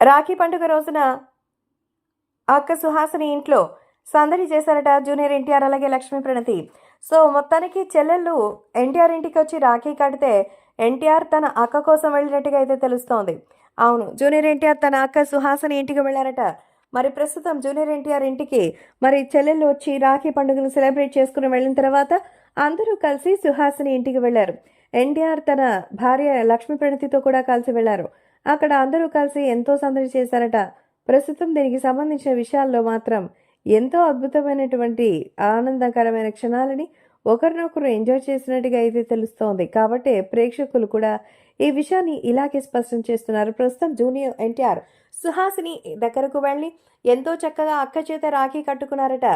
రాఖీ పండుగ రోజున అక్క సుహాసిని ఇంట్లో సందడి చేశారట జూనియర్ ఎన్టీఆర్ అలాగే లక్ష్మీ ప్రణతి. సో మొత్తానికి చెల్లెళ్ళు ఎన్టీఆర్ ఇంటికి వచ్చి రాఖీ కడితే ఎన్టీఆర్ తన అక్క కోసం వెళ్ళినట్టుగా అయితే తెలుస్తోంది. అవును జూనియర్ ఎన్టీఆర్ తన అక్క సుహాసిని ఇంటికి వెళ్ళారట. మరి ప్రస్తుతం జూనియర్ ఎన్టీఆర్ ఇంటికి మరి చెల్లెళ్ళు వచ్చి రాఖీ పండుగను సెలబ్రేట్ చేసుకుని వెళ్ళిన తర్వాత అందరూ కలిసి సుహాసిని ఇంటికి వెళ్ళారు. ఎన్టీఆర్ తన భార్య లక్ష్మీ ప్రణతితో కూడా కలిసి వెళ్ళారు. అక్కడ అందరూ కలిసి ఎంతో సందడి చేశారట. ప్రస్తుతం దీనికి సంబంధించిన విషయాల్లో మాత్రం ఎంతో అద్భుతమైనటువంటి ఆనందకరమైన క్షణాలని ఒకరినొకరు ఎంజాయ్ చేసినట్టుగా అయితే తెలుస్తోంది. కాబట్టి ప్రేక్షకులు కూడా ఈ విషయాన్ని ఇలాగే స్పష్టం చేస్తున్నారు. ప్రస్తుతం జూనియర్ ఎన్టీఆర్ సుహాసిని దగ్గరకు వెళ్ళి ఎంతో చక్కగా అక్క చేత రాఖీ కట్టుకున్నారట.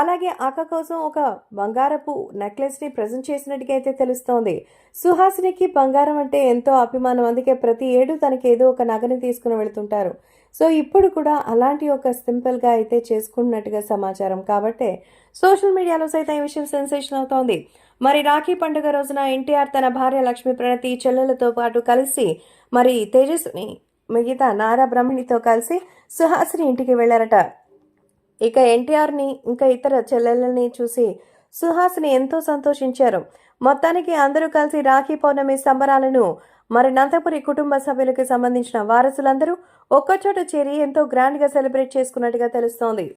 అలాగే అక్క కోసం ఒక బంగారపు నెక్లెస్ని ప్రజెంట్ చేసినట్టుగా అయితే తెలుస్తోంది. సుహాసినికి బంగారం అంటే ఎంతో అభిమానం. అందుకే ప్రతి ఏడు తనకి ఏదో ఒక నగని తీసుకుని వెళుతుంటారు. సో ఇప్పుడు కూడా అలాంటి ఒక సింపుల్గా అయితే చేసుకున్నట్టుగా సమాచారం కాబట్టి సోషల్ మీడియాలో సైతం ఈ విషయం సెన్సేషన్ అవుతోంది. మరి రాఖీ పండుగ రోజున ఎన్టీఆర్ తన భార్య లక్ష్మీ ప్రణతి చెల్లెలతో పాటు కలిసి మరి తేజస్ని మిగతా నారా బ్రహ్మణితో కలిసి సుహాసిని ఇంటికి వెళ్ళారట ఇక ఎన్టీఆర్ని ఇంకా ఇతర చెల్లెలని చూసి సుహాసిని ఎంతో సంతోషించారు. మొత్తానికి అందరూ కలిసి రాఖీ పౌర్ణమి సంబరాలను మరి నంతపురి కుటుంబ సభ్యులకు సంబంధించిన వారసులందరూ ఒక్కచోట చేరి ఎంతో గ్రాండ్గా సెలబ్రేట్ చేసుకున్నట్టుగా తెలుస్తోంది.